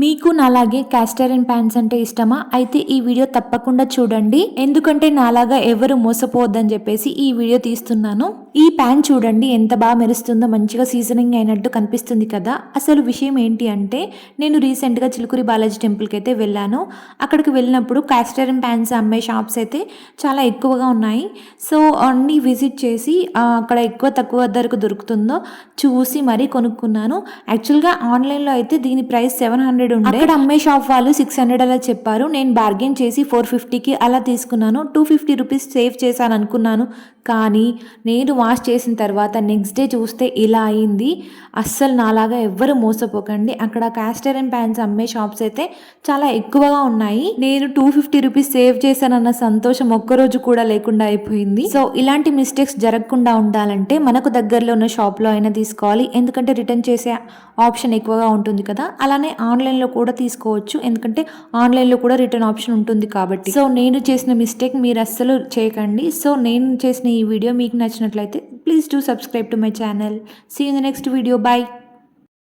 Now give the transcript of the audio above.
మీకు నాలాగే castor and అంటే ఇష్టమా? అయితే ఈ వీడియో తప్పకుండా చూడండి. ఎందుకంటే నాలాగా ఎవరు మోసపోవద్దని చెప్పేసి ఈ వీడియో తీస్తున్నాను. ఈ ప్యాన్ చూడండి ఎంత బాగా మెరుస్తుందో మంచిగా సీజనింగ్ అయినట్టు కనిపిస్తుంది కదా. అసలు విషయం ఏంటి అంటే నేను రీసెంట్గా చిలుకూరి బాలాజీ టెంపుల్కి అయితే వెళ్ళాను. అక్కడికి వెళ్ళినప్పుడు క్యాస్టర్ అండ్ అమ్మే షాప్స్ అయితే చాలా ఎక్కువగా ఉన్నాయి. సో అన్నీ విజిట్ చేసి అక్కడ ఎక్కువ తక్కువ ధరకు దొరుకుతుందో చూసి మరీ కొనుక్కున్నాను. యాక్చువల్గా ఆన్లైన్లో అయితే దీని ప్రైస్ సెవెన్ హండ్రెడ్ ఉండే. అక్కడ అమ్మే షాప్ వాళ్ళు సిక్స్ హండ్రెడ్ అలా చెప్పారు. నేను బార్గెన్ చేసి ఫోర్ ఫిఫ్టీకి అలా తీసుకున్నాను. టూ ఫిఫ్టీ రూపీస్ సేవ్ చేశాను అనుకున్నాను. కానీ నేను వాష్ చేసిన తర్వాత నెక్స్ట్ డే చూస్తే ఇలా అయింది. అస్సలు నాలాగా ఎవ్వరు మోసపోకండి. అక్కడ క్యాస్టర్ అండ్ ప్యాంట్స్ అమ్మే షాప్స్ అయితే చాలా ఎక్కువగా ఉన్నాయి. నేను టూ ఫిఫ్టీ రూపీస్ సేవ్ చేశానన్న సంతోషం ఒక్కరోజు కూడా లేకుండా అయిపోయింది. సో ఇలాంటి మిస్టేక్స్ జరగకుండా ఉండాలంటే మనకు దగ్గరలో ఉన్న షాప్లో అయినా తీసుకోవాలి. ఎందుకంటే రిటర్న్ చేసే ఆప్షన్ ఎక్కువగా ఉంటుంది కదా. అలానే ఆన్లైన్ ఆన్లైన్లో కూడా తీసుకోవచ్చు. ఎందుకంటే ఆన్లైన్లో కూడా రిటర్న్ ఆప్షన్ ఉంటుంది కాబట్టి. సో నేను చేసిన మిస్టేక్ మీరు అస్సలు చేయకండి. సో నేను చేసిన ఈ వీడియో మీకు నచ్చినట్లయితే please do subscribe to my channel. See in the next video bye